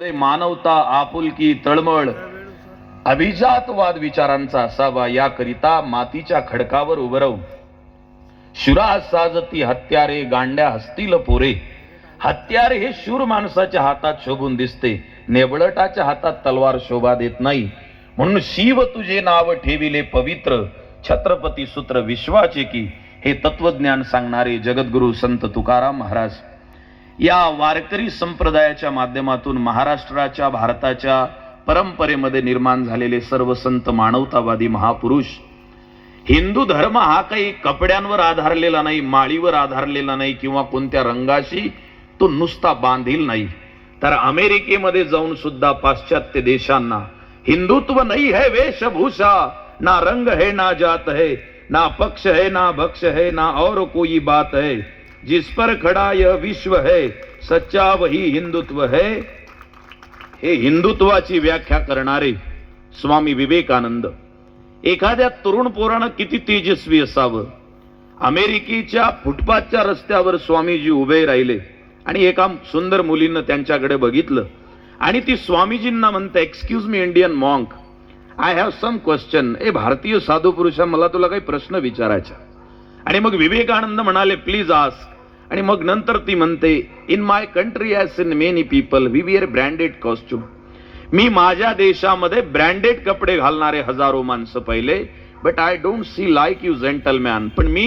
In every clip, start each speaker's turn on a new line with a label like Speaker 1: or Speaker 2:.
Speaker 1: मानवता आपुलकी तळमळ अभिजातवाद विचारांचा असावा याकरिता मातीच्या खडकावर उभं शुरा साजती हत्यारे गांड्या हसतील पोरे. हत्यारे हे शूर माणसाच्या हातात शोभून दिसते. नेबळटाच्या हातात तलवार शोभा देत नाही. म्हणून शिव तुझे नाव ठेविले पवित्र. छत्रपती सूत्र विश्वाचे की. हे तत्वज्ञान सांगणारे जगद्गुरु संत तुकाराम महाराज. या वारकरी संप्रदायाच्या माध्यमातून महाराष्ट्राच्या भारताच्या परंपरेमध्ये निर्माण झालेले सर्व संत मानवतावादी महापुरुष हिंदू धर्म हा काही कपड्यांवर आधारलेला नाही माळीवर आधारलेला नाही किंवा कोणत्या रंगाशी तो नुसता बांधील नाही. तर अमेरिकेमध्ये जाऊन सुद्धा पाश्चात्य देशांना हिंदुत्व नाही है वेशभूषा ना रंग है ना जात है ना पक्ष है ना भक्ष है ना और कोई बात है. जिस पर खड़ा यह विश्व है सच्चा वही हिंदुत्व है। हे हिंदुत्वाची व्याख्या करणारे स्वामी विवेकानंद एखाद्या तरुण पोरानं किती तेजस्वी असावं? अमेरिकेच्या फुटपाथच्या रस्त्यावर स्वामीजी उभे राहिले आणि एका सुंदर मुलीनं त्यांच्याकडे बघितलं आणि ती स्वामीजींना म्हणते excuse me Indian monk I have some question ए भारतीय साधू पुरुषा मला तुला काही प्रश्न विचारायचा आणि मग विवेकानंद म्हणाले प्लीज आस्क आणि मग नंतर ती म्हणते in my country as in many people we wear branded costume मी माझ्या देशामध्ये ब्रँडेड कपडे घालणारे हजारो माणसं पहिले but I don't see like you gentleman पण मी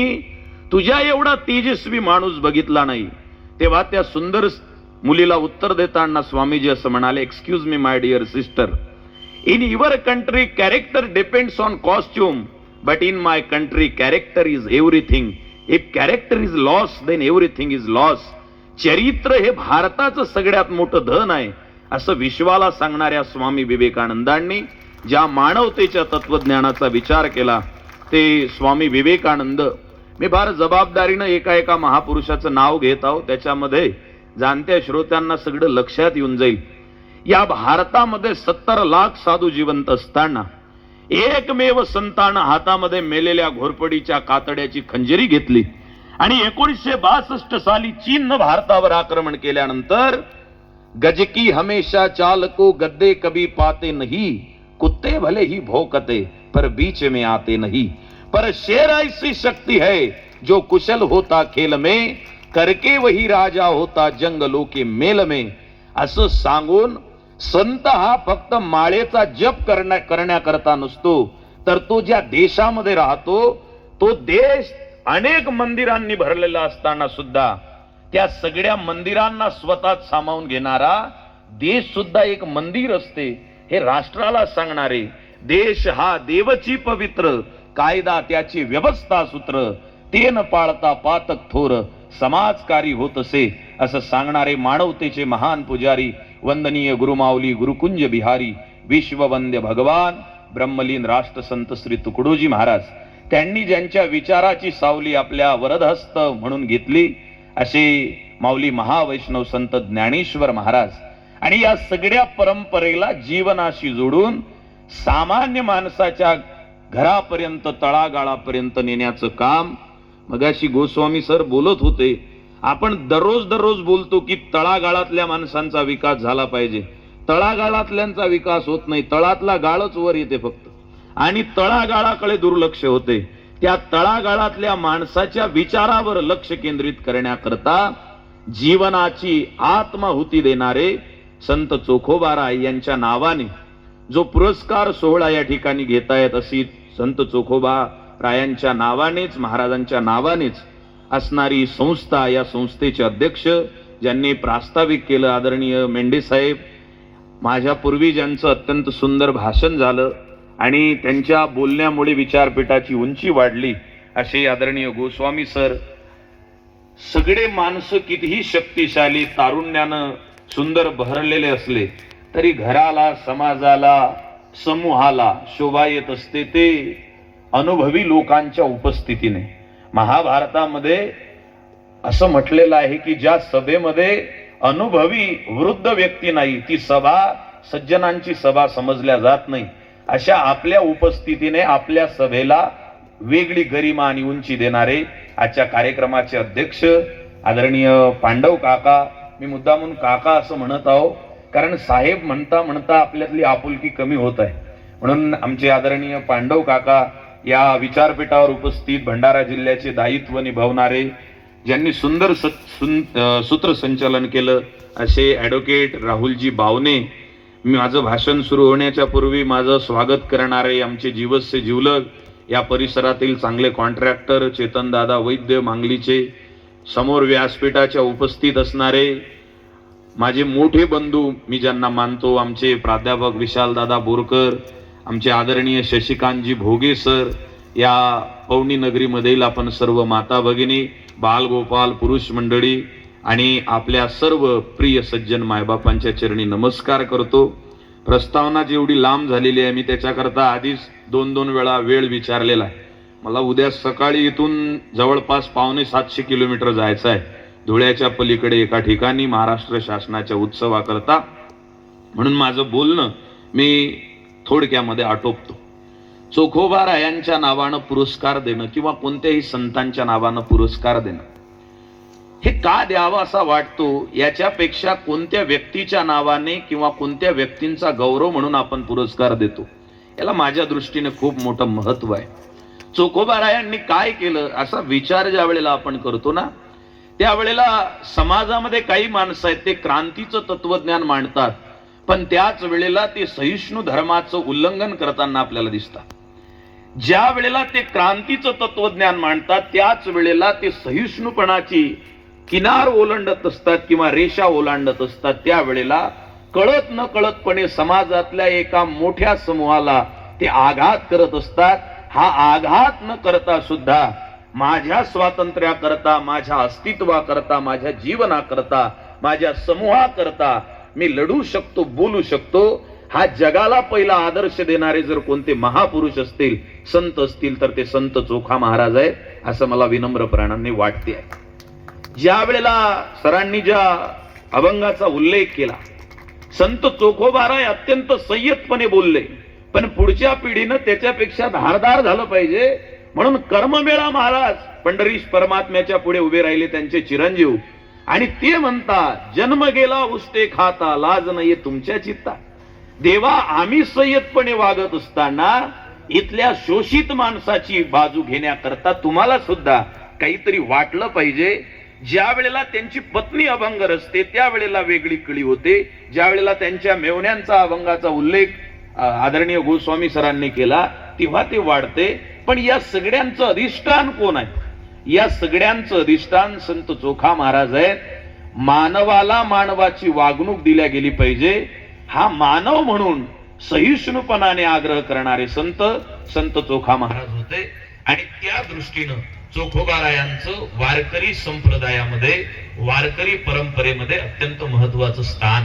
Speaker 1: तुझ्या एवढा तेजस्वी माणूस बघितला नाही. तेव्हा त्या सुंदर मुलीला उत्तर देताना स्वामीजी असं म्हणाले excuse me my dear sister in your country character depends on costume but in my country character is everything if character is loss then everything is loss चरित्र हे भारताचं सगळ्यात मोठं धन आहे असं विश्वाला सांगणाऱ्या स्वामी विवेकानंदांनी ज्या मानवतेच्या तत्वज्ञानाचा विचार केला ते स्वामी विवेकानंद. मी फार जबाबदारीनं एका एका महापुरुषाचं नाव घेत आहो त्याच्यामध्ये जाणत्या श्रोत्यांना सगळं लक्षात येऊन जाईल. या भारतामध्ये सत्तर लाख साधू जिवंत असताना एकमेव संतानं हातामध्ये मेलेल्या घोरपडीच्या कातड्याची खंजरी घेतली आणि एकोणीसशे बासष्ट साली चीननं भारतावर आक्रमण केल्यानंतर गजकी हमेशा चालको गद्दे कभी पाते नहीं कुत्ते भले ही भोकते पर बीच में आते नहीं। पर शेर ऐसी शक्ति है जो कुशल होता खेल में करके वही राजा होता जंगलों के मेल में। असं सांगून संत हा फक्त माळेचा जप करण्या करण्याकरता नसतो. तर तो ज्या देशामध्ये राहतो तो देश अनेक मंदिरांनी भरलेला असताना सुद्धा त्या सगळ्या मंदिरांना स्वतःच सामावून घेणारा देश सुद्धा एक मंदिर असते हे राष्ट्राला सांगणारे देश हा देवची पवित्र कायदा त्याची व्यवस्था सूत्र ते न पाळता पातक थोर समाजकारी होत असे असं सांगणारे मानवतेचे महान पुजारी वंदनीय गुरुमाऊली गुरुकुंज बिहारी विश्ववंद्य भगवान ब्रह्मलीन राष्ट्रसंत श्री तुकडोजी महाराज. त्यांनी ज्यांच्या विचाराची सावली आपल्या वरदहस्त म्हणून घेतली असे माऊली महावैष्णव संत ज्ञानेश्वर महाराज. आणि या सगळ्या परंपरेला जीवनाशी जोडून सामान्य माणसाच्या घरापर्यंत तळागाळापर्यंत नेण्याचं काम मगाशी गोस्वामी सर बोलत होते आपण दररोज दररोज बोलतो की तळागाळातल्या माणसांचा विकास झाला पाहिजे. तळागाळातल्यांचा विकास होत नाही. तळातला गाळच वर येते फक्त. आणि तळागाळाकडे दुर्लक्ष होते. त्या तळागाळातल्या माणसाच्या विचारावर लक्ष केंद्रित करण्याकरता जीवनाची आत्माहुती देणारे संत चोखोबाराय यांच्या नावाने जो पुरस्कार सोहळा या ठिकाणी घेतायत अशी संत चोखोबा रायांच्या नावानेच महाराजांच्या नावानेच असणारी संस्था या संस्थेचे अध्यक्ष ज्यांनी प्रास्ताविक केलं आदरणीय मेंढे साहेब माझ्या पूर्वी ज्यांचं अत्यंत सुंदर भाषण झालं आणि त्यांच्या बोलण्यामुळे विचारपीठाची उंची वाढली असे आदरणीय गोस्वामी सर सगळे माणसं कितीही शक्तिशाली तारुण्यानं सुंदर बहरलेले असले तरी घराला समाजाला समूहाला शोभा येत असते ते अनुभवी लोकांच्या उपस्थितीने. महाभारतामध्ये असं म्हटलेलं आहे की ज्या सभेमध्ये अनुभवी वृद्ध व्यक्ती नाही ती सभा सज्जनांची सभा समजल्या जात नाही. अशा आपल्या उपस्थितीने आपल्या सभेला वेगळी गरिमा आणि उंची देणारे आजच्या कार्यक्रमाचे अध्यक्ष आदरणीय पांडव काका मी मुद्दामून काका असं म्हणत आहो कारण साहेब म्हणता म्हणता आपल्यातली आपुलकी कमी होत आहे. म्हणून आमचे आदरणीय पांडव काका या विचारपीठावर उपस्थित भंडारा जिल्ह्याचे दायित्व निभावणारे ज्यांनी सुंदर स- सूत्रसंचालन केलं असे ॲडव्होकेट राहुलजी बावने मी माझं भाषण सुरू होण्याच्या पूर्वी माझं स्वागत करणारे आमचे जीवस्य जीवलग या परिसरातील चांगले कॉन्ट्रॅक्टर चेतनदादा वैद्य मांगलीचे समोर व्यासपीठाच्या उपस्थित असणारे माझे मोठे बंधू मी ज्यांना मानतो आमचे प्राध्यापक विशालदादा बोरकर आमचे आदरणीय शशिकांतजी भोगे सर या पवनी नगरीमधील आपण सर्व माता भगिनी बालगोपाल पुरुष मंडळी आणि आपल्या सर्व प्रिय सज्जन मायबापांच्या चरणी नमस्कार करतो. प्रस्तावना जेवढी लांब झालेली आहे मी त्याच्याकरता आधीच दोन दोन वेळा वेळ विचारलेला आहे. मला उद्या सकाळी इथून जवळपास पावणे सातशे किलोमीटर जायचं आहे. धुळ्याच्या पलीकडे एका ठिकाणी महाराष्ट्र शासनाच्या उत्सवाकरता. म्हणून माझं बोलणं मी थोडक्यामध्ये आटोपतो. चोखोबा रायांच्या नावानं पुरस्कार देणं किंवा कोणत्याही संतांच्या नावानं पुरस्कार देणं. हे का द्यावं असा वाटतो? याच्यापेक्षा कोणत्या व्यक्तीच्या नावाने किंवा कोणत्या व्यक्तींचा गौरव म्हणून आपण पुरस्कार देतो? याला माझ्या दृष्टीने खूप मोठं महत्त्व आहे. चोखोबा रायांनी काय केलं असा विचार ज्या वेळेला आपण करतो ना त्यावेळेला समाजामध्ये काही माणसं आहेत ते क्रांतीचं तत्वज्ञान मांडतात. पण त्याच वेळेला ते सहिष्णू धर्माचं उल्लंघन करताना आपल्याला दिसतात. ज्या वेळेला ते क्रांतीचं तत्वज्ञान मांडतात त्याच वेळेला ते सहिष्णुपणाची किनार ओलांडत असतात किंवा रेषा ओलांडत असतात त्यावेळेला कळत न कळतपणे समाजातल्या एका मोठ्या समूहाला ते आघात करत असतात. हा आघात न करता सुद्धा माझ्या स्वातंत्र्याकरता माझ्या अस्तित्वाकरता माझ्या जीवनाकरता माझ्या समूहाकरता मी लढू शकतो बोलू शकतो. हा जगाला पहिला आदर्श देणारे जर कोणते महापुरुष असतील संत असतील तर ते संत चोखा महाराज आहेत असं मला विनम्रपणाने वाटते आहे. ज्या वेळेला सरांनी ज्या अभंगाचा उल्लेख केला संत चोखोबाराय अत्यंत संयतपणे बोलले पण पुढच्या पिढीनं त्याच्यापेक्षा धारदार झालं पाहिजे. म्हणून कर्ममेळा महाराज पंढरीश परमात्म्याच्या पुढे उभे राहिले त्यांचे चिरंजीव आणि ते म्हणतात जन्म गेला उसते खाता लाज नाहीये तुमच्या चित्ता देवा आम्ही संयतपणे वागत असताना इथल्या शोषित माणसाची बाजू घेण्याकरता तुम्हाला सुद्धा काहीतरी वाटलं पाहिजे. ज्या वेळेला त्यांची पत्नी अभंग असते त्यावेळेला वेगळी कळी होते. ज्या वेळेला त्यांच्या मेवण्यांचा अभंगाचा उल्लेख आदरणीय गोस्वामी सरांनी केला तेव्हा ते वाढते. पण या सगळ्यांचं अधिष्ठान कोण आहे? या सगळ्यांचं अधिष्ठान संत चोखा महाराज आहेत. मानवाला मानवाची वागणूक दिल्या गेली पाहिजे. हा मानव म्हणून सहिष्णुपणाने आग्रह करणारे संत संत चोखा महाराज होते. आणि त्या दृष्टीनं चोखोबारायांचं वारकरी संप्रदायामध्ये वारकरी परंपरेमध्ये अत्यंत महत्वाचं स्थान.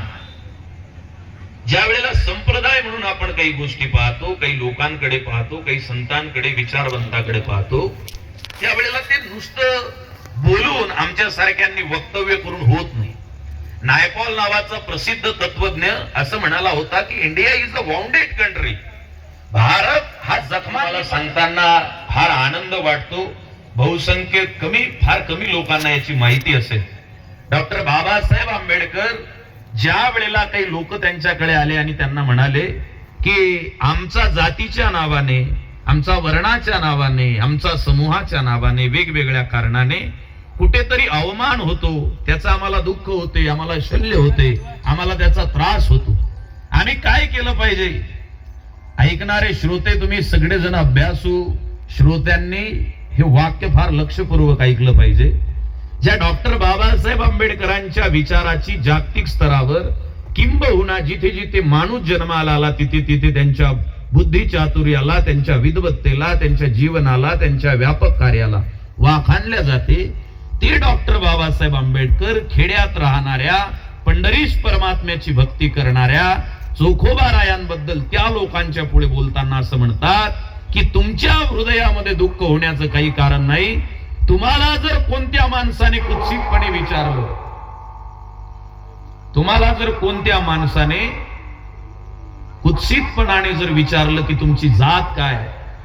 Speaker 1: ज्या वेळेला संप्रदाय म्हणून आपण काही गोष्टी पाहतो काही लोकांकडे पाहतो काही संतांकडे विचारवंताकडे पाहतो त्यावेळेला ते नुसतं बोलून आमच्या सारख्यांनी वक्तव्य करून होत नाही. नायपॉल नावाचा प्रसिद्ध तत्वज्ञ असं म्हणाला होता की India is a wounded country. Bharat हा जखमाला सांगताना फार आनंद वाटतो. बहुसंख्य कमी फार कमी लोकांना याची माहिती असेल. डॉक्टर बाबासाहेब आंबेडकर ज्या वेळेला काही लोक त्यांच्याकडे आले आणि त्यांना म्हणाले की आमचा जातीच्या नावाने आमचा वर्णाच्या नावाने आमचा समूहाच्या नावाने वेगवेगळ्या कारणाने कुठेतरी अवमान होतो. त्याचा आम्हाला दुःख होते आम्हाला शल्य होते आम्हाला त्याचा त्रास होतो. आम्ही काय केलं पाहिजे? ऐकणारे श्रोते तुम्ही सगळेजण अभ्यासू. श्रोत्यांनी हे वाक्य फार लक्षपूर्वक ऐकलं पाहिजे. ज्या डॉक्टर बाबासाहेब आंबेडकरांच्या विचाराची जागतिक स्तरावर किंबहुना जिथे जिथे माणूस जन्माला आला तिथे तिथे त्यांच्या बुद्धी चातुर्याला त्यांच्या विद्वत्तेला त्यांच्या जीवनाला त्यांच्या व्यापक कार्याला वाखाणल्या जाते. ते डॉक्टर बाबासाहेब आंबेडकर खेड्यात राहणाऱ्या पंढरीश परमात्म्याची भक्ती करणाऱ्या चोखोबा रायांबद्दल त्या लोकांच्या पुढे बोलताना असं म्हणतात की तुमच्या हृदयामध्ये दुःख होण्याचं काही कारण नाही. तुम्हाला जर कोणत्या माणसाने कुत्सितपणे विचारलं तुम्हाला जर कोणत्या माणसाने कुत्सितपणाने जर विचारलं की तुमची जात काय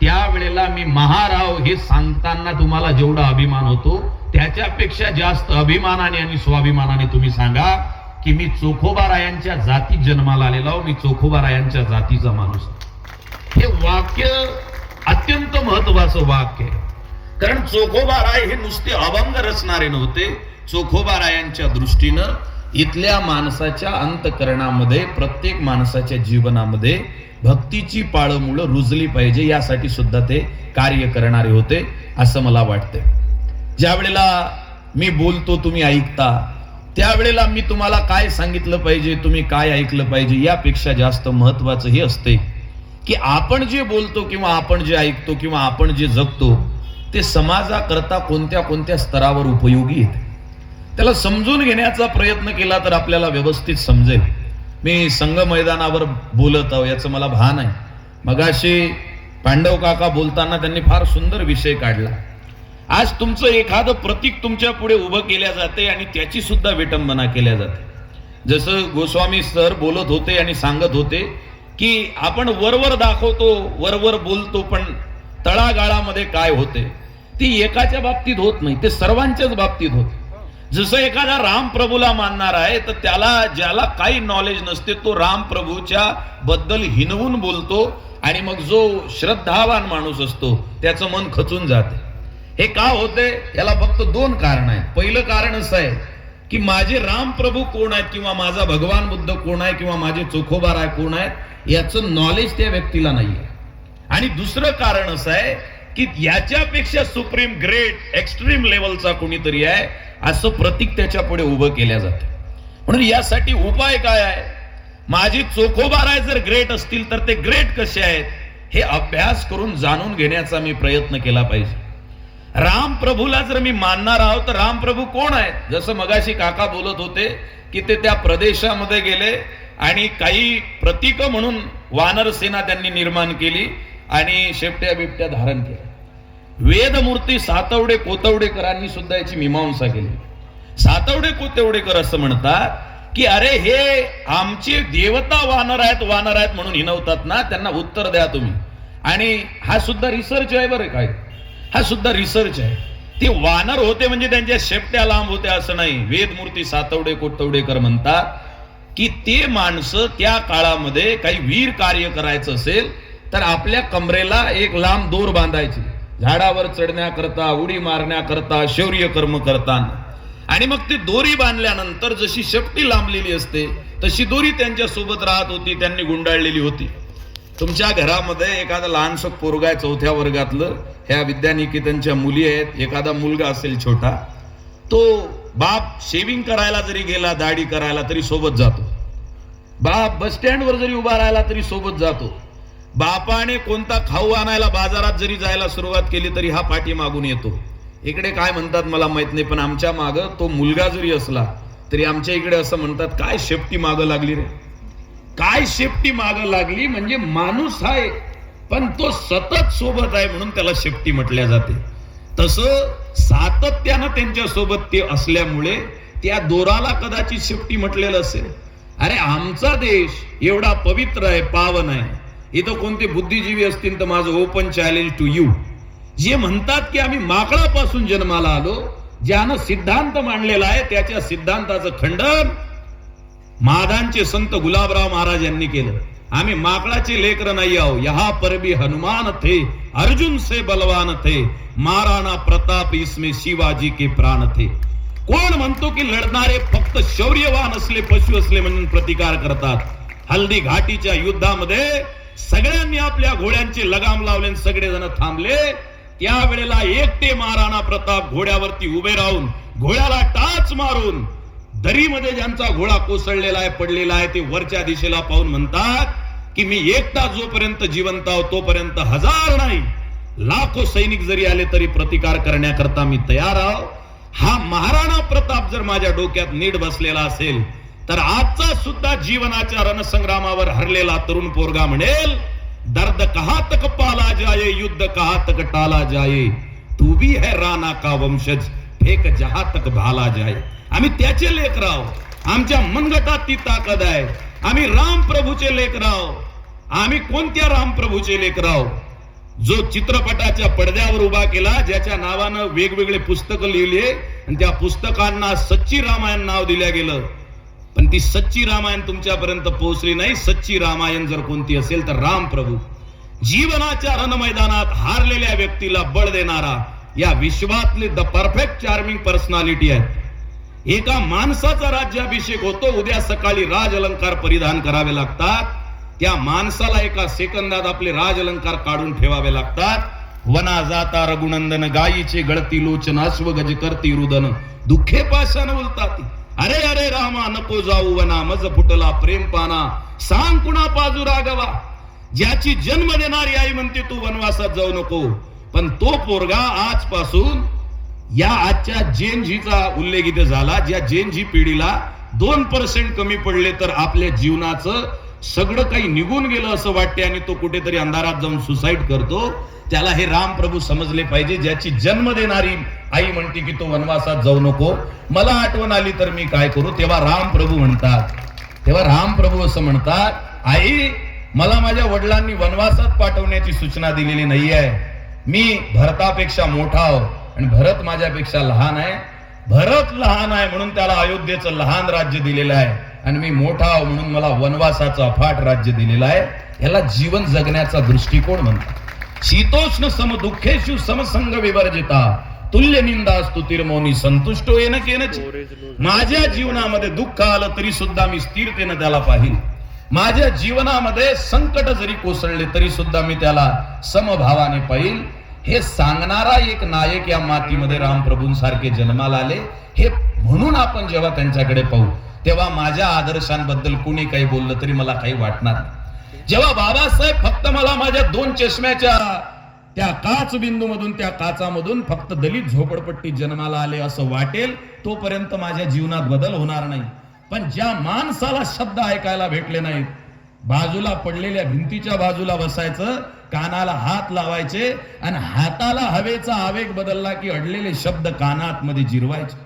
Speaker 1: त्यावेळेला मी महाराव हे सांगताना तुम्हाला जेवढा अभिमान होतो त्याच्यापेक्षा जास्त अभिमानाने आणि स्वाभिमानाने तुम्ही सांगा की मी चोखोबारायांच्या जातीत जन्माला आलेला मी चोखोबारायांच्या जातीचा माणूस हे वाक्य अत्यंत महत्वाचं वाक्य आहे. कारण चोखोबाराय हे नुसते अभंग रचणारे नव्हते चोखोबारायांच्या दृष्टीनं इथल्या माणसाच्या अंतकरणामध्ये प्रत्येक माणसाच्या जीवनामध्ये भक्तीची पाळमुळं रुजली पाहिजे यासाठी सुद्धा ते कार्य करणारे होते असं मला वाटतंय. ज्या वेळेला मी बोलतो तुम्ही ऐकता त्यावेळेला मी तुम्हाला काय सांगितलं पाहिजे तुम्ही काय ऐकलं पाहिजे यापेक्षा जास्त महत्वाचं हे असते की आपण जे बोलतो किंवा आपण जे ऐकतो किंवा आपण जे जगतो ते समाजाकरता कोणत्या कोणत्या स्तरावर उपयोगी येते. त्याला समजून घेण्याचा प्रयत्न केला तर आपल्याला व्यवस्थित समजेल. मी संघ मैदानावर बोलत आहो याचं मला भान आहे. मगाशी पांडव काका बोलताना त्यांनी फार सुंदर विषय काढला. आज तुमचं एखादं प्रतीक तुमच्यापुढे उभं केल्या जाते आणि त्याची सुद्धा विटंबना केल्या जाते. जसं गोस्वामी सर बोलत होते आणि सांगत होते की आपण वरवर दाखवतो वरवर बोलतो पण तळागाळामध्ये काय होते? ती एकाच्या बाबतीत होत नाही ते सर्वांच्याच बाबतीत होते. जसं एखादा राम प्रभूला मानणार आहे तर त्याला ज्याला काही नॉलेज नसते तो राम प्रभूच्या बद्दल हिनवून बोलतो आणि मग जो श्रद्धावान माणूस असतो त्याचं मन खचून जाते. हे का होते? याला फक्त दोन कारण आहेत. पहिलं कारण असं आहे की माझे राम प्रभू कोण आहेत किंवा माझा भगवान बुद्ध कोण आहे किंवा माझे चोखोबार आहे कोण आहेत याचं नॉलेज त्या व्यक्तीला नाहीये. आणि दुसरं कारण असं आहे की याच्यापेक्षा सुप्रीम ग्रेट एक्स्ट्रीम लेवलचा कोणीतरी आहे असं प्रतीक त्याच्या पुढे उभं केल्या जातं. म्हणून यासाठी उपाय काय आहे? माझी चोखोबार आहे जर ग्रेट असतील तर ते ग्रेट कसे आहेत? हे अभ्यास करून जाणून घेण्याचा मी प्रयत्न केला पाहिजे. राम प्रभूला जर मी मानणार आहोत तर राम प्रभू कोण आहेत? जसं मगाशी काका बोलत होते की ते त्या प्रदेशामध्ये गेले आणि काही प्रतीक म्हणून वानर सेना त्यांनी निर्माण केली आणि शेपट्या बिबट्या धारण केल्या. वेदमूर्ती सातवडे कोतवडेकरांनी सुद्धा याची मीमांसा केली. सातवडे कोतवडेकर असं म्हणतात की अरे हे आमचे देवता वानर आहेत वानर आहेत म्हणून हिनवतात ना त्यांना उत्तर द्या तुम्ही. आणि हा सुद्धा रिसर्च आहे बरं काय हा सुद्धा रिसर्च आहे. ते वानर होते म्हणजे त्यांच्या शेपट्या लांब होत्या असं नाही. वेदमूर्ती सातवडे कोतवडेकर म्हणतात की ते माणसं त्या काळामध्ये काही वीर कार्य करायचं असेल तर आपल्या कमरेला एक लांब दोर बांधायची. झाडावर चढण्याकरता उडी मारण्याकरता शौर्य कर्म करताना. आणि मग ती दोरी बांधल्यानंतर जशी शक्ती लांबलेली असते तशी दोरी त्यांच्यासोबत राहत होती त्यांनी गुंडाळलेली होती. तुमच्या घरामध्ये एखादा लहानसं पोरगा आहे चौथ्या वर्गातलं ह्या विद्यानिकेतनच्या मुली आहेत एखादा मुलगा असेल छोटा तो बाप शेविंग करायला जरी गेला दाढी करायला तरी सोबत जातो. बाप बस स्टँडवर जरी उभा राहिला तरी सोबत जातो. बापाने कोणता खाऊ आणायला बाजारात जरी जायला सुरुवात केली तरी हा पाठी मागून येतो. इकडे काय म्हणतात मला माहीत नाही पण आमच्या माग तो मुलगा जरी असला तरी आमच्या इकडे असं म्हणतात काय शेपटी माग लागली रे? काय शेपटी माग लागली म्हणजे माणूस आहे पण तो सतत सोबत आहे म्हणून त्याला शेपटी म्हटल्या जाते. तसं सातत्यानं त्यांच्यासोबत ते असल्यामुळे त्या दोराला कदाचित शेपटी म्हटलेलं असेल. अरे आमचा देश एवढा पवित्र आहे पावन आहे. इथं कोणते बुद्धिजीवी असतील तर माझं ओपन चॅलेंज टू यू जे म्हणतात की आम्ही माकडापासून जन्माला आलो ज्यानं सिद्धांत मांडलेला आहे त्याच्या सिद्धांताचं खंडन मादांचे संत गुलाबराव महाराज यांनी केलं. आम्ही माकडाचे लेकर नाही आहो यहा परबी हनुमान थे अर्जुन से बलवान थे महाराणा प्रताप इसमें शिवाजी के प्राण थे. कोण म्हणतो की लढणारे फक्त शौर्यवान असले पशु असले म्हणून प्रतिकार करतात? हल्दी घाटीच्या युद्धामध्ये सगळ्यांनी आपल्या घोड्यांचे लगाम लावले आणि सगळेजण थांबले. त्यावेळेला एकटे महाराणा प्रताप घोड्यावरती उभे राहून घोड्याला टाच मारून दरीमध्ये ज्यांचा घोडा कोसळलेला आहे पडलेला आहे ते वरच्या दिशेला पाहून म्हणतात की मी एकटा जोपर्यंत जिवंत आहो तोपर्यंत हजार नाही लाखो सैनिक जरी आले तरी प्रतिकार करण्याकरता मी तयार आहो. हा महाराणा प्रताप जर माझ्या डोक्यात नीट बसलेला असेल तर आजचा सुद्धा जीवनाच्या रणसंग्रामावर हरलेला तरुण पोरगा म्हणेल दर्द कहा तक पाला जाये युद्ध कहा तक टाला जाये? तू भी है राणा का वंशज फेक जहा तक भाला जाय. आम्ही त्याचे लेखराव आमच्या मनगटात ती ताकद आहे. आम्ही राम प्रभूचे लेख आम्ही कोणत्या राम प्रभूचे लेख जो चित्रपटाच्या पडद्यावर उभा केला ज्याच्या नावानं वेगवेगळे पुस्तकं लिहिले आणि त्या पुस्तकांना सच्ची रामायण नाव दिल्या गेलं.
Speaker 2: पण ती सच्ची रामायण तुमच्यापर्यंत पोहोचली नाही. सच्ची रामायण जर कोणती असेल तर राम प्रभू. जीवनाच्या रणमैदानात हारलेल्या व्यक्तीला बळ देणारा या विश्वातले द परफेक्ट चार्मिंग पर्सनॅलिटी आहे. एका माणसाचा राज्याभिषेक होतो उद्या सकाळी राज अलंकार परिधान करावे लागतात. त्या माणसाला एका सेकंदात आपले राज अलंकार काढून ठेवावे लागतात. वना जाता रघुनंदन गायीचे गळती लोचन अश्व गज करती रुदन. दुःखे पाशान बोलतात अरे अरे रामा नको जाऊ वना मज फुटला प्रेम पाना. सांग कुणा पाजू रागवा ज्याची जन्म देणारी आई म्हणते तू वनवासात जाऊ नको. पण तो पोरगा आजपासून या आजच्या जैन झीचा उल्लेख इथे झाला. ज्या जैन पिढीला दोन पर्सेंट कमी पडले तर आपल्या जीवनाचं सगळं काही निघून गेलं असं वाटते आणि तो कुठेतरी अंधारात जाऊन सुसाईड करतो. त्याला हे राम प्रभू समजले पाहिजे ज्याची जन्म देणारी आई म्हणते की तो वनवासात जाऊ नको. मला आठवण आली तर मी काय करू? तेव्हा राम प्रभू म्हणतात. तेव्हा राम प्रभू असं म्हणतात आई मला माझ्या वडिलांनी वनवासात पाठवण्याची सूचना दिलेली नाही आहे मी भरतापेक्षा मोठा आहो आणि भरत माझ्यापेक्षा लहान आहे. भरत लहान आहे म्हणून त्याला अयोध्येचं लहान राज्य दिलेलं आहे. आणि मी मोठा म्हणून मला वनवासाचं अफाट राज्य दिलेलं आहे. याला जीवन जगण्याचा दृष्टिकोन म्हणतात. शीतोष्ण सम दुःखेशु समसंग विवर्जिता. तुल्य निंदा स्तुतीर्मोनी संतुष्ट येन केनच. माझ्या जीवनामध्ये दुःख आलं तरी सुद्धा मी स्थिरतेनं त्याला पाहिल. माझ्या जीवनामध्ये संकट जरी कोसळले तरी सुद्धा मी त्याला समभावाने पाहिल. हे सांगणारा एक नायक या मातीमध्ये रामप्रभूंसारखे जन्माला आले. हे म्हणून आपण जेव्हा त्यांच्याकडे पाहू तेव्हा माझ्या आदर्शांबद्दल कुणी काही बोललं तरी मला काही वाटणार नाही. जेव्हा बाबासाहेब फक्त मला माझ्या दोन चष्म्याच्या त्या काच बिंदू मधून त्या काचामधून फक्त दलित झोपडपट्टी जन्माला आले असं वाटेल तोपर्यंत माझ्या जीवनात बदल होणार नाही. पण ज्या माणसाला शब्द ऐकायला भेटले नाहीत बाजूला पडलेल्या भिंतीच्या बाजूला बसायचं कानाला हात लावायचे आणि हाताला हवेचा आवेग बदलला की अडलेले शब्द कानात मध्ये जिरवायचे.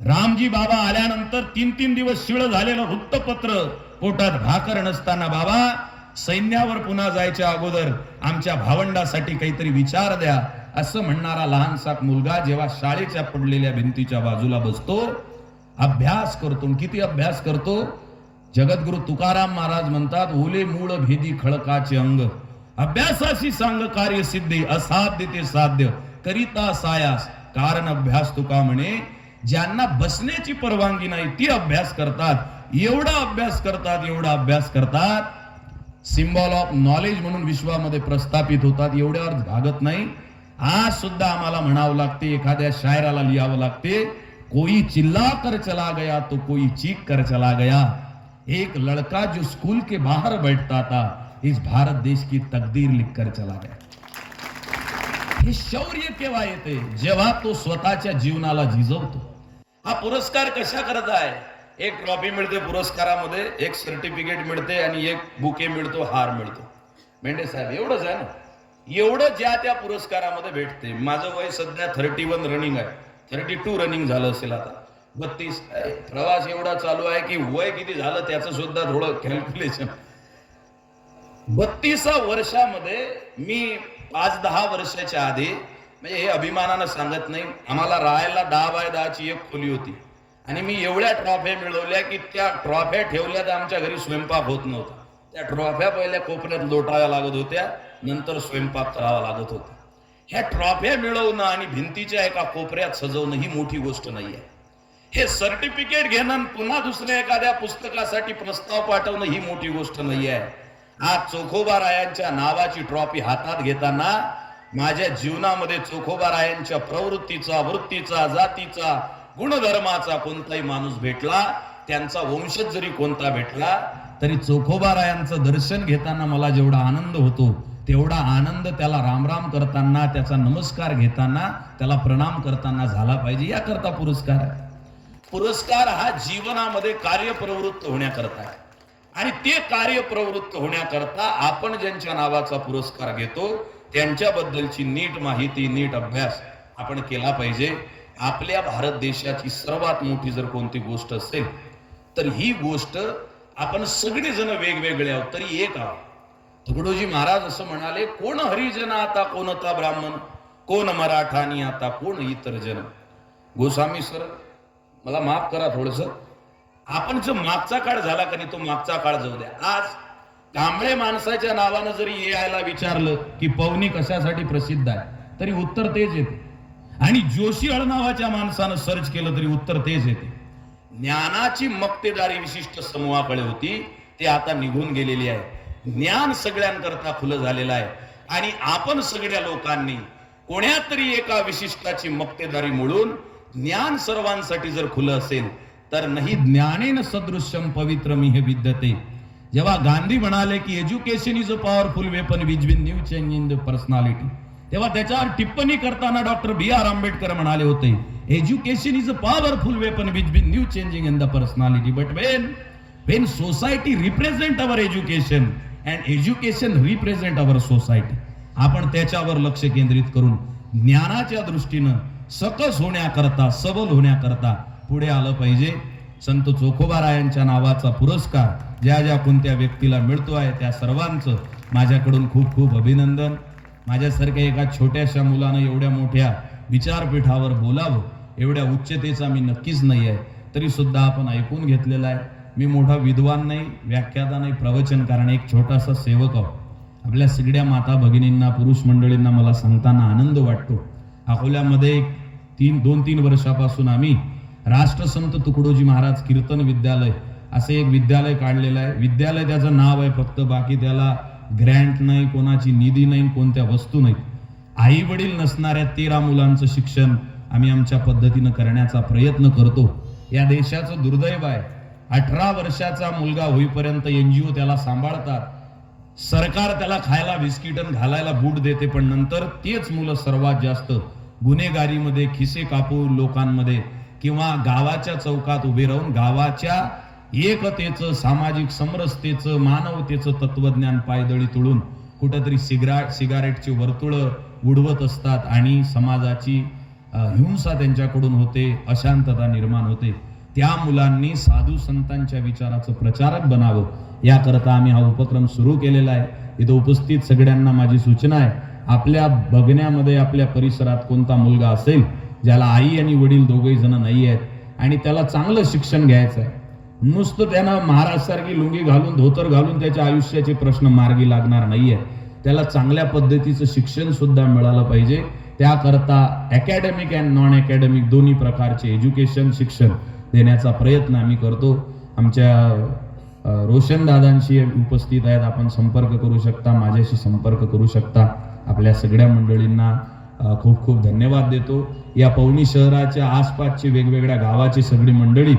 Speaker 2: रामजी बाबा आल्यानंतर तीन तीन दिवस शिळ झालेलं वृत्तपत्र पोटात भाकर नसताना बाबा सैन्यावर पुन्हा जायच्या अगोदर आमच्या भावंडासाठी काहीतरी विचार द्या असं म्हणणारा लहानसा मुलगा जेव्हा शाळेच्या पडलेल्या भिंतीच्या बाजूला बसतो अभ्यास करतो. किती अभ्यास करतो? जगद्गुरु तुकाराम महाराज म्हणतात ओले मूळ भेदी खळकाचे अंग. अभ्यासाशी सांग कार्य सिद्धी असाध्य ते साध्य करिता सायास कारण अभ्यास तुका म्हणे ज्यांना बसण्याची परवानगी नाही ती अभ्यास करतात. एवढा अभ्यास करतात एवढा अभ्यास करतात. सिम्बॉल ऑफ नॉलेज म्हणून विश्वामध्ये प्रस्थापित होतात एवढ्यावर भागत नाही. आज सुद्धा आम्हाला म्हणावं लागते एखाद्या शायराला लिहावं लागते कोई चिल्ला कर चला गया तो कोई चीख कर चला गया. एक लड़का जो स्कूल के बाहर बैठता था इस भारत देश की तकदीर लिख कर चला गया। हे शौर्य केव्हा येते? जेव्हा तो स्वतःच्या जीवनाला झिजवतो हा पुरस्कार कशा करत आहे? एक ट्रॉफी मिळते पुरस्कारामध्ये एक सर्टिफिकेट मिळते आणि एक बुके मिळतो हार मिळतो. मेंढे साहेब एवढंच आहे ना? एवढं ज्या त्या पुरस्कारामध्ये भेटते. माझं वय सध्या थर्टी वन रनिंग आहे. थर्टी टू रनिंग झालं असेल आता. बत्तीस प्रवास एवढा चालू आहे की वय किती झालं त्याचं सुद्धा थोडं कॅल्क्युलेशन बत्तीसा वर्षामध्ये मी पाच दहा वर्षाच्या आधी म्हणजे हे अभिमानानं सांगत नाही आम्हाला राहायला दहा बाय दहाची एक खोली होती. आणि मी एवढ्या ट्रॉफ्या मिळवल्या की त्या ट्रॉफ्या ठेवल्या तर आमच्या घरी स्वयंपाक होत नव्हता. त्या ट्रॉफ्या पहिल्या कोपऱ्यात लोटाव्या लागत होत्या नंतर स्वयंपाक करावा लागत होता. ह्या ट्रॉफ्या मिळवणं आणि भिंतीच्या एका कोपऱ्यात सजवणं ही मोठी गोष्ट नाही आहे. हे सर्टिफिकेट घेणं पुन्हा दुसऱ्या एखाद्या पुस्तकासाठी प्रस्ताव पाठवणं ही मोठी गोष्ट नाही आहे. आज चोखोबा रायांच्या नावाची ट्रॉफी हातात घेताना माझ्या जीवनामध्ये चोखोबा रायांच्या प्रवृत्तीचा वृत्तीचा जातीचा गुणधर्माचा कोणताही माणूस भेटला त्यांचा वंशज जरी कोणता भेटला तरी चोखोबा रायांचं दर्शन घेताना मला जेवढा आनंद होतो तेवढा आनंद त्याला रामराम करताना त्याचा नमस्कार घेताना त्याला प्रणाम करताना झाला पाहिजे याकरता पुरस्कार आहे. पुरस्कार हा जीवनामध्ये कार्यप्रवृत्त होण्याकरता आहे. आणि ते कार्यप्रवृत्त होण्याकरता आपण ज्यांच्या नावाचा पुरस्कार घेतो त्यांच्याबद्दलची नीट माहिती नीट अभ्यास आपण केला पाहिजे. आपल्या भारत देशाची सर्वात मोठी जर कोणती गोष्ट असेल तर ही गोष्ट आपण सगळेजण वेगवेगळे आहोत तरी एक आहोत. तुकडोजी महाराज असं म्हणाले कोण हरिजन आता कोणता ब्राह्मण? कोण मराठानी आता कोण इतर जन? गोस्वामी सर मला माफ करा थोडस. आपण जो मागचा काळ झाला का नाही तो मागचा काळ जाऊ द्या. आज कांबळे माणसाच्या नावानं जरी यायला विचारलं की पवनी कशासाठी प्रसिद्ध आहे तरी उत्तर तेच येते. आणि जोशी नावाच्या माणसानं सर्च केलं तरी उत्तर तेच येते. ज्ञानाची मक्तेदारी विशिष्ट समूहाकडे होती ते आता निघून गेलेली आहे. ज्ञान सगळ्यांकरता खुलं झालेलं आहे. आणि आपण सगळ्या लोकांनी कोण्यातरी एका विशिष्टाची मक्तेदारी मोडून ज्ञान सर्वांसाठी जर खुलं असेल तर नाही ज्ञानेन सदृश्यम पवित्र मी हे विद्यते. जेव्हा गांधी म्हणाले की education is a powerful weapon which win new change in the personality तेव्हा त्याच्यावर टिप्पणी करताना डॉक्टर बी आर आंबेडकर म्हणाले होते education is a powerful weapon which been new changing in the personality but when when society represent our education and education represent our society आपण त्याच्यावर लक्ष केंद्रित करून ज्ञानाच्या दृष्टीनं सकस होण्याकरता सबल होण्याकरता पुढे आलं पाहिजे. संत चोखोबारायांच्या नावाचा पुरस्कार ज्या ज्या कोणत्या व्यक्तीला मिळतो आहे त्या सर्वांचं माझ्याकडून खूप खूप अभिनंदन. माझ्यासारख्या एका छोट्याशा मुलानं एवढ्या मोठ्या विचारपीठावर बोलावं एवढ्या उच्चतेचा मी नक्कीच नाही आहे. तरीसुद्धा आपण ऐकून घेतलेला आहे. मी मोठा विद्वान नाही व्याख्याता नाही प्रवचन कारण एक छोटासा सेवक आहो. आपल्या सगळ्या माता भगिनींना पुरुष मंडळींना मला सांगताना आनंद वाटतो. अकोल्यामध्ये तीन दोन तीन वर्षापासून आम्ही राष्ट्रसंत तुकडोजी महाराज कीर्तन विद्यालय असे एक विद्यालय काढलेलं आहे. विद्यालय त्याचं नाव आहे फक्त बाकी त्याला ग्रँट नाही कोणाची निधी नाही कोणत्या वस्तू नाही. आई वडील नसणाऱ्या तेरा मुलांचं शिक्षण आम्ही आमच्या पद्धतीनं करण्याचा प्रयत्न करतो. या देशाचं दुर्दैव आहे. अठरा वर्षाचा मुलगा होईपर्यंत एन जी ओ त्याला सांभाळतात. सरकार त्याला खायला बिस्किटन घालायला बूट देते पण नंतर तेच मुलं सर्वात जास्त गुन्हेगारीमध्ये खिसे कापून लोकांमध्ये किंवा गावाच्या चौकात उभे राहून गावाच्या एकतेचं सामाजिक समरसतेचं मानवतेचं तत्वज्ञान पायदळी तुळून कुठंतरी सिगरा सिगारेटची वर्तुळं उडवत असतात आणि समाजाची हिंसा त्यांच्याकडून होते अशांतता निर्माण होते. त्या मुलांनी साधू संतांच्या विचाराचं प्रचारक बनावं. याकरता आम्ही हा उपक्रम सुरू केलेला आहे. इथं उपस्थित सगळ्यांना माझी सूचना आहे. आपल्या बघण्यामध्ये आपल्या परिसरात कोणता मुलगा असेल ज्याला आई आणि वडील दोघही जण नाही आहेत आणि त्याला चांगलं शिक्षण घ्यायचं आहे नुसतं त्यानं महाराजसारखी लुंगी घालून धोतर घालून त्याच्या आयुष्याचे प्रश्न मार्गी लागणार नाहीये त्याला चांगल्या पद्धतीचं शिक्षण सुद्धा मिळालं पाहिजे. त्याकरता अकॅडमिक अँड नॉन अकॅडमिक दोन्ही प्रकारचे एज्युकेशन शिक्षण देण्याचा प्रयत्न आम्ही करतो. आमच्या रोशनदादांशी रोशन दादांशी उपस्थित आहेत. आपण संपर्क करू शकता माझ्याशी संपर्क करू शकता. आपल्या सगळ्या मंडळींना खूप खूप धन्यवाद देतो. या पवनी शहराच्या आसपासची वेगवेगळ्या गावाची सगळी मंडळी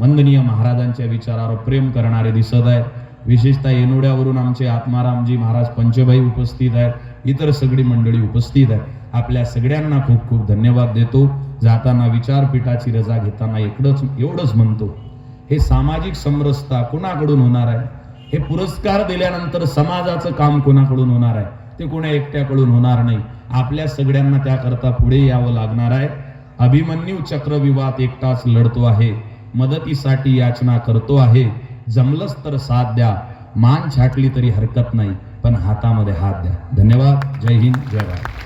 Speaker 2: वंदनीय महाराजांच्या विचारावर प्रेम करणारे दिसत आहेत. विशेषतः येनोड्यावरून आमचे आत्मारामजी महाराज पंचभाई उपस्थित आहेत. इतर सगळी मंडळी उपस्थित आहेत. आपल्या सगळ्यांना खूप खूप धन्यवाद देतो. जाताना विचारपीठाची रजा घेताना इकडंच एवढंच म्हणतो. हे सामाजिक समरसता कोणाकडून होणार आहे? हे पुरस्कार दिल्यानंतर समाजाचं काम कोणाकडून होणार आहे? ते कोणा एकट्याकडून होणार नाही. आपल्या सगळ्यांना त्याकरता पुढे यावं लागणार आहे. अभिमन्यू चक्रविवाद एकटाच लढतो आहे. मदतीसाठी याचना करतो आहे. जमलंच तर साथ द्या. मान छाटली तरी हरकत नाही. पण हातामध्ये हात द्या. धन्यवाद. जय हिंद. जय भारत.